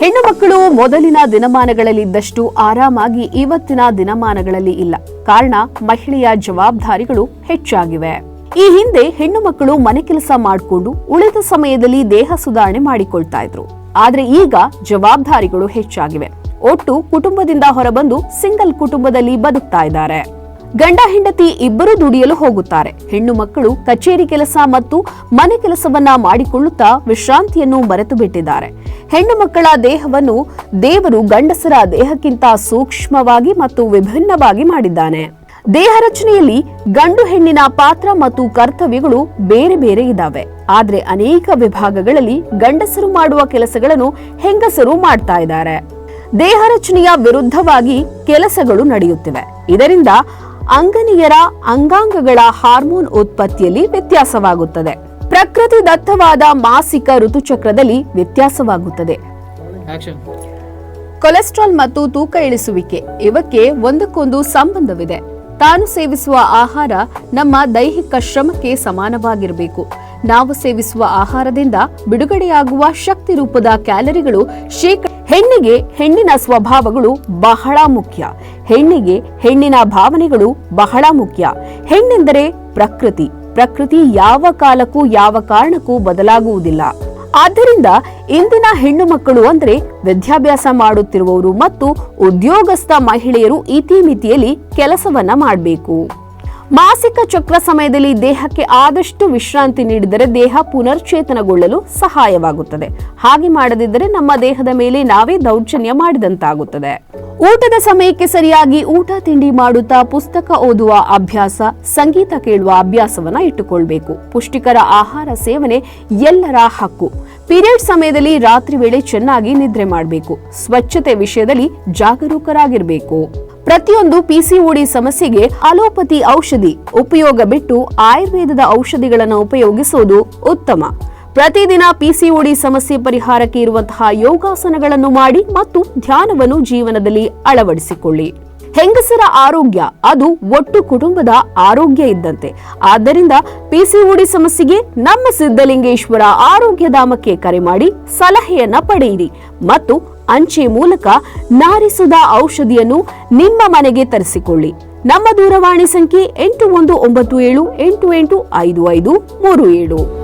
ಹೆಣ್ಣು ಮಕ್ಕಳು ಮೊದಲಿನ ದಿನಮಾನಗಳಲ್ಲಿದ್ದಷ್ಟು ಆರಾಮಾಗಿ ಇವತ್ತಿನ ದಿನಮಾನಗಳಲ್ಲಿ ಇಲ್ಲ. ಕಾರಣ ಮಹಿಳೆಯ ಜವಾಬ್ದಾರಿಗಳು ಹೆಚ್ಚಾಗಿವೆ. ಈ ಹಿಂದೆ ಹೆಣ್ಣು ಮಕ್ಕಳು ಮನೆ ಕೆಲಸ ಮಾಡಿಕೊಂಡು ಉಳಿದ ಸಮಯದಲ್ಲಿ ದೇಹ ಸುಧಾರಣೆ ಮಾಡಿಕೊಳ್ತಾ ಇದ್ರು. ಆದ್ರೆ ಈಗ ಜವಾಬ್ದಾರಿಗಳು ಹೆಚ್ಚಾಗಿವೆ. ಒಟ್ಟು ಕುಟುಂಬದಿಂದ ಹೊರಬಂದು ಸಿಂಗಲ್ ಕುಟುಂಬದಲ್ಲಿ ಬದುಕ್ತಾ ಇದ್ದಾರೆ. ಗಂಡ ಹೆಂಡತಿ ಇಬ್ಬರು ದುಡಿಯಲು ಹೋಗುತ್ತಾರೆ. ಹೆಣ್ಣು ಮಕ್ಕಳು ಕಚೇರಿ ಕೆಲಸ ಮತ್ತು ಮನೆ ಕೆಲಸವನ್ನ ಮಾಡಿಕೊಳ್ಳುತ್ತಾ ವಿಶ್ರಾಂತಿಯನ್ನು ಮರೆತು ಬಿಟ್ಟಿದ್ದಾರೆ ಹೆಣ್ಣು ಮಕ್ಕಳ ದೇಹವನ್ನು ದೇವರು ಗಂಡಸರ ದೇಹಕ್ಕಿಂತ ಸೂಕ್ಷ್ಮವಾಗಿ ಮತ್ತು ವಿಭಿನ್ನವಾಗಿ ಮಾಡಿದ್ದಾನೆ. ದೇಹ ರಚನೆಯಲ್ಲಿ ಗಂಡು ಹೆಣ್ಣಿನ ಪಾತ್ರ ಮತ್ತು ಕರ್ತವ್ಯಗಳು ಬೇರೆ ಬೇರೆ ಇದ್ದಾವೆ. ಆದ್ರೆ ಅನೇಕ ವಿಭಾಗಗಳಲ್ಲಿ ಗಂಡಸರು ಮಾಡುವ ಕೆಲಸಗಳನ್ನು ಹೆಂಗಸರು ಮಾಡ್ತಾ ಇದ್ದಾರೆ. ದೇಹ ರಚನೆಯ ವಿರುದ್ಧವಾಗಿ ಕೆಲಸಗಳು ನಡೆಯುತ್ತಿವೆ. ಇದರಿಂದ ಅಂಗನಿಯರ ಅಂಗಾಂಗಗಳ ಹಾರ್ಮೋನ್ ಉತ್ಪತ್ತಿಯಲ್ಲಿ ವ್ಯತ್ಯಾಸವಾಗುತ್ತದೆ. ಪ್ರಕೃತಿ ದತ್ತವಾದ ಮಾಸಿಕ ಋತುಚಕ್ರದಲ್ಲಿ ವ್ಯತ್ಯಾಸವಾಗುತ್ತದೆ. ಕೊಲೆಸ್ಟ್ರಾಲ್ ಮತ್ತು ತೂಕ ಇಳಿಸುವಿಕೆ ಇವಕ್ಕೆ ಒಂದಕ್ಕೊಂದು ಸಂಬಂಧವಿದೆ. ತಾನು ಸೇವಿಸುವ ಆಹಾರ ನಮ್ಮ ದೈಹಿಕ ಶ್ರಮಕ್ಕೆ ಸಮಾನವಾಗಿರಬೇಕು. ನಾವು ಸೇವಿಸುವ ಆಹಾರದಿಂದ ಬಿಡುಗಡೆಯಾಗುವ ಶಕ್ತಿ ರೂಪದ ಕ್ಯಾಲರಿಗಳು ಶೇಕ ಹೆಣ್ಣಿಗೆ ಹೆಣ್ಣಿನ ಸ್ವಭಾವಗಳು ಬಹಳ ಮುಖ್ಯ. ಹೆಣ್ಣಿಗೆ ಹೆಣ್ಣಿನ ಭಾವನೆಗಳು ಬಹಳ ಮುಖ್ಯ. ಹೆಣ್ಣೆಂದರೆ ಪ್ರಕೃತಿ. ಪ್ರಕೃತಿ ಯಾವ ಕಾಲಕ್ಕೂ ಯಾವ ಕಾರಣಕ್ಕೂ ಬದಲಾಗುವುದಿಲ್ಲ. ಆದ್ದರಿಂದ ಇಂದಿನ ಹೆಣ್ಣು ಮಕ್ಕಳು ಅಂದ್ರೆ ವಿದ್ಯಾಭ್ಯಾಸ ಮಾಡುತ್ತಿರುವವರು ಮತ್ತು ಉದ್ಯೋಗಸ್ಥ ಮಹಿಳೆಯರು ಇತಿಮಿತಿಯಲ್ಲಿ ಕೆಲಸವನ್ನ ಮಾಡಬೇಕು. ಮಾಸಿಕ ಚಕ್ರ ಸಮಯದಲ್ಲಿ ದೇಹಕ್ಕೆ ಆದಷ್ಟು ವಿಶ್ರಾಂತಿ ನೀಡಿದರೆ ದೇಹ ಪುನರ್ಚೇತನಗೊಳ್ಳಲು ಸಹಾಯವಾಗುತ್ತದೆ. ಹಾಗೆ ಮಾಡದಿದ್ದರೆ ನಮ್ಮ ದೇಹದ ಮೇಲೆ ನಾವೇ ದೌರ್ಜನ್ಯ ಮಾಡಿದಂತಾಗುತ್ತದೆ. ಊಟದ ಸಮಯಕ್ಕೆ ಸರಿಯಾಗಿ ಊಟ ತಿಂಡಿ ಮಾಡುತ್ತಾ ಪುಸ್ತಕ ಓದುವ ಅಭ್ಯಾಸ, ಸಂಗೀತ ಕೇಳುವ ಅಭ್ಯಾಸವನ್ನ ಇಟ್ಟುಕೊಳ್ಬೇಕು. ಪುಷ್ಟಿಕರ ಆಹಾರ ಸೇವನೆ ಎಲ್ಲರ ಹಕ್ಕು. ಪೀರಿಯಡ್ ಸಮಯದಲ್ಲಿ ರಾತ್ರಿ ವೇಳೆ ಚೆನ್ನಾಗಿ ನಿದ್ರೆ ಮಾಡಬೇಕು. ಸ್ವಚ್ಛತೆ ವಿಷಯದಲ್ಲಿ ಜಾಗರೂಕರಾಗಿರಬೇಕು. ಪ್ರತಿಯೊಂದು ಪಿಸಿಒಡಿ ಸಮಸ್ಯೆಗೆ ಅಲೋಪತಿ ಔಷಧಿ ಉಪಯೋಗ ಬಿಟ್ಟು ಆಯುರ್ವೇದದ ಔಷಧಿಗಳನ್ನು ಉಪಯೋಗಿಸುವುದು ಉತ್ತಮ. ಪ್ರತಿದಿನ ಪಿಸಿಒಡಿ ಸಮಸ್ಯೆ ಪರಿಹಾರಕ್ಕೆ ಇರುವಂತಹ ಯೋಗಾಸನಗಳನ್ನು ಮಾಡಿ ಮತ್ತು ಧ್ಯಾನವನ್ನು ಜೀವನದಲ್ಲಿ ಅಳವಡಿಸಿಕೊಳ್ಳಿ. ಹೆಂಗಸರ ಆರೋಗ್ಯ, ಅದು ಒಟ್ಟು ಕುಟುಂಬದ ಆರೋಗ್ಯ ಇದ್ದಂತೆ. ಆದ್ದರಿಂದ ಪಿಸಿಒಡಿ ಸಮಸ್ಯೆಗೆ ನಮ್ಮ ಸಿದ್ಧಲಿಂಗೇಶ್ವರ ಆರೋಗ್ಯಧಾಮಕ್ಕೆ ಕರೆ ಮಾಡಿ ಸಲಹೆಯನ್ನ ಪಡೆಯಿರಿ. ಮತ್ತು ಅಂಚೆ ಮೂಲಕ ನಾರಿಸುದ ಔಷಧಿಯನ್ನು ನಿಮ್ಮ ಮನೆಗೆ ತರಿಸಿಕೊಳ್ಳಿ. ನಮ್ಮ ದೂರವಾಣಿ ಸಂಖ್ಯೆ ಎಂಟು ಒಂದು ಒಂಬತ್ತು ಏಳು ಎಂಟು ಎಂಟು ಐದು ಐದು ಮೂರು ಏಳು.